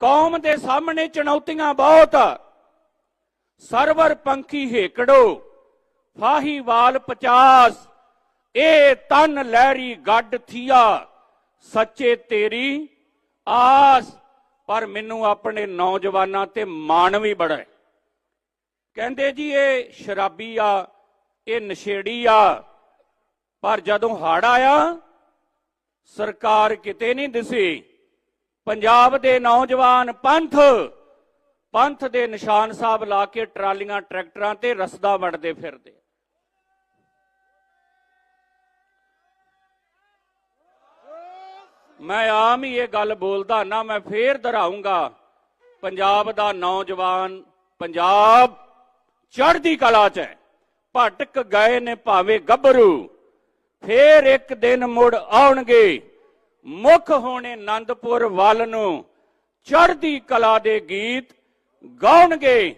ਕੌਮ ਦੇ ਸਾਹਮਣੇ ਚੁਣੌਤੀਆਂ ਬਹੁਤ। ਸਰਵਰ ਪੰਖੀ ਹੇਕੜੋ ਫਾਹੀਵਾਲ 50 ਇਹ ਤਨ ਲਹਿਰੀ ਗੱਡ ਥੀਆ, ਸੱਚੇ ਤੇਰੀ ਆਸ। ਪਰ ਮੈਨੂੰ ਆਪਣੇ ਨੌਜਵਾਨਾਂ ਤੇ ਮਾਣ ਵੀ ਬੜਾ ਹੈ। ਕਹਿੰਦੇ ਜੀ, ਇਹ ਸ਼ਰਾਬੀ ਆ, ਇਹ ਨਸ਼ੇੜੀ ਆ। ਪਰ ਜਦੋਂ ਹੜ ਆਇਆ, ਸਰਕਾਰ ਕਿਤੇ ਨਹੀਂ ਦਿਸੀ। ਪੰਜਾਬ ਦੇ ਨੌਜਵਾਨ ਪੰਥ। ਪੰਥ ਦੇ ਨਿਸ਼ਾਨ ਸਾਹਿਬ ਲਾ ਕੇ ਟਰਾਲੀਆਂ, ਟਰੈਕਟਰਾਂ ਤੇ ਰਸਦਾ ਵੜਦੇ ਫਿਰਦੇ। ਮੈਂ ਆਮ ਹੀ ਇਹ ਗੱਲ ਬੋਲਦਾ ਨਾ, ਮੈਂ ਫੇਰ ਦੁਹਰਾਉਂਗਾ, ਪੰਜਾਬ ਦਾ ਨੌਜਵਾਨ ਪੰਜਾਬ ਚੜ੍ਹਦੀ ਕਲਾ 'ਚ ਹੈ। ਭਟਕ ਗਏ ਨੇ ਭਾਵੇਂ ਗੱਭਰੂ, ਫੇਰ ਇੱਕ ਦਿਨ ਮੁੜ ਆਉਣਗੇ। ਮੁੱਖ ਹੋਣੇ ਆਨੰਦਪੁਰ ਵੱਲ ਨੂੰ ਚੜ੍ਹਦੀ ਕਲਾ ਦੇ ਗੀਤ ਗਾਉਣਗੇ।